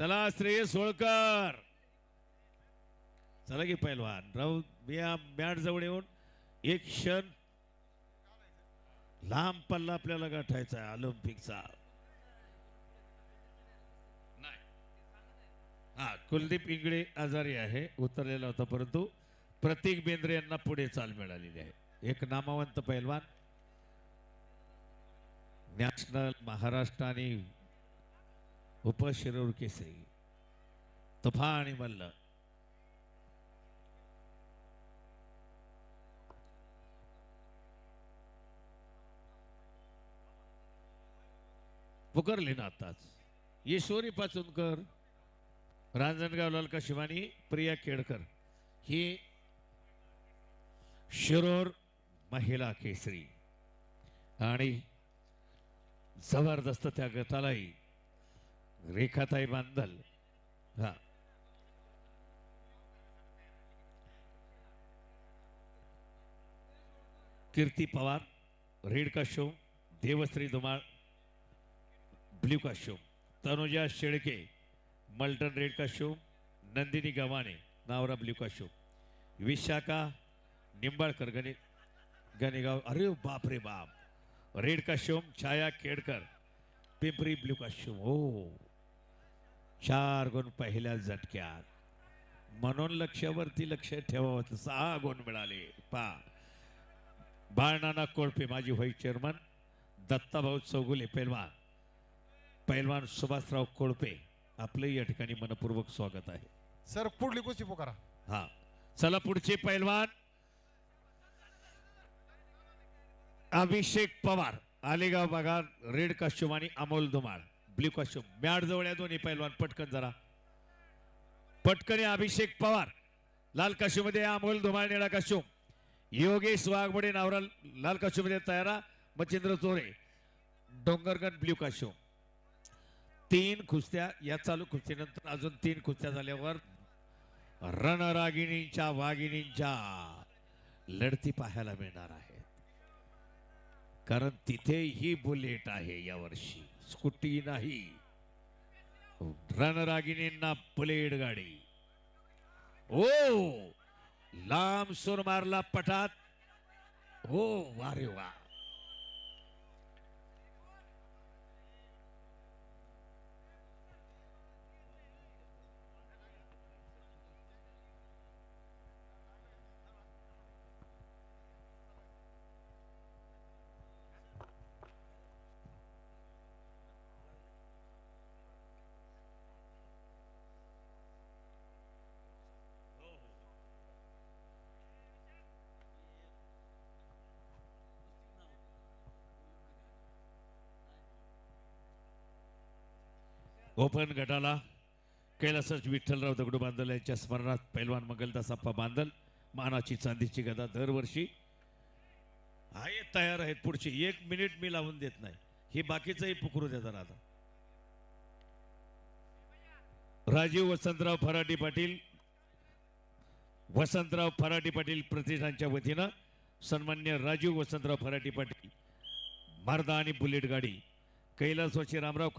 चला श्रेयस होळकर चला की पैलवान. राहू मी मॅट जवळ येऊन एक क्षण लांब पल्ला आपल्याला गाठायचा आहे ऑलिम्पिकचा. हा कुलदीप इंगळे आजारी आहे उतरलेला होता परंतु प्रतीक बेंद्रे यांना पुढे चाल मिळालेली आहे. एक नामवंत पैलवान. नॅशनल महाराष्ट्र आणि उपशिरूर केसरी तुफा आणि मल्ल पुकारले ना आताच ईश्वरी पाचुनकर रांजणगाव लालका शिवानी प्रिया केडकर ही शिरोर महिला केसरी आणि जबरदस्त त्या गटालाही रेखाताई बांधल. हा. Kirti Pawar red costume Devashri Dhumal blue costume Tanuja Shelke Multan red costume Nandini Gavhane नावरा ब्ल्यू काशोम विशाखा निंबाळकर गणे गणेगाव. अरे बाप रे बाप. Red costume Chhaya Kedkar Pimpri blue costume हो. चार गुण पहिल्या झटक्यात. म्हणून लक्षावरती लक्ष ठेवावं सहा गुण मिळाले. पा बाळनाना कोळपे माजी व्हाईस चेअरमन दत्ताभाऊ चौगुले पैलवान. पैलवान सुभाषराव कोळपे आपलं या ठिकाणी मनपूर्वक स्वागत आहे. सर पुढली कुस्ती पुकारा. हा. चला पुढचे पैलवान. अभिषेक पवार आलेगाव बघा रेड काश्यूम आणि अमोल धुमाळ. ब्ल्यू काश्यूम मॅड जवळ या दोन्ही पैलवान पटकन जरा. पटकन या अभिषेक पवार. लाल काश्यूममध्ये अमोल धुमाळ निळा काश्यूम योगेश वाघमोडे नावरा लाल काश्यूममध्ये तयारा मच्छिंद्र चोरे. डोंगरगण ब्ल्यू काश्यूम तीन कुस्त्या या चालू कुस्तीनंतर अजून तीन कुस्त्या झाल्यावर रणरागिणींच्या वागिणींच्या लढती पाहायला मिळणार आहेत. कारण तिथे ही बुलेट आहे यावर्षी स्कूटी नाही. रणरागिणींना प्लेड गाडी. ओ लांब सूर मारला पटात हो वारे वा. ओपन गटाला कैलासच विठ्ठलराव दगडू बांधल यांच्या स्मरणात पैलवान मंगलदासाप्पा बांधल. मानाची चांदीची गदा दरवर्षी. आहेत तयार आहेत पुढची. एक मिनिट मी लावून देत नाही. हे बाकीचंही पुकरू देतात आता. राजीव वसंतराव फराटी पाटील. वसंतराव फराटी पाटील प्रतिष्ठानच्या वतीनं सन्मान्य राजीव वसंतराव फराटी पाटील. मारदा आणि बुलेट गाडी. कैलासवाशी रामराव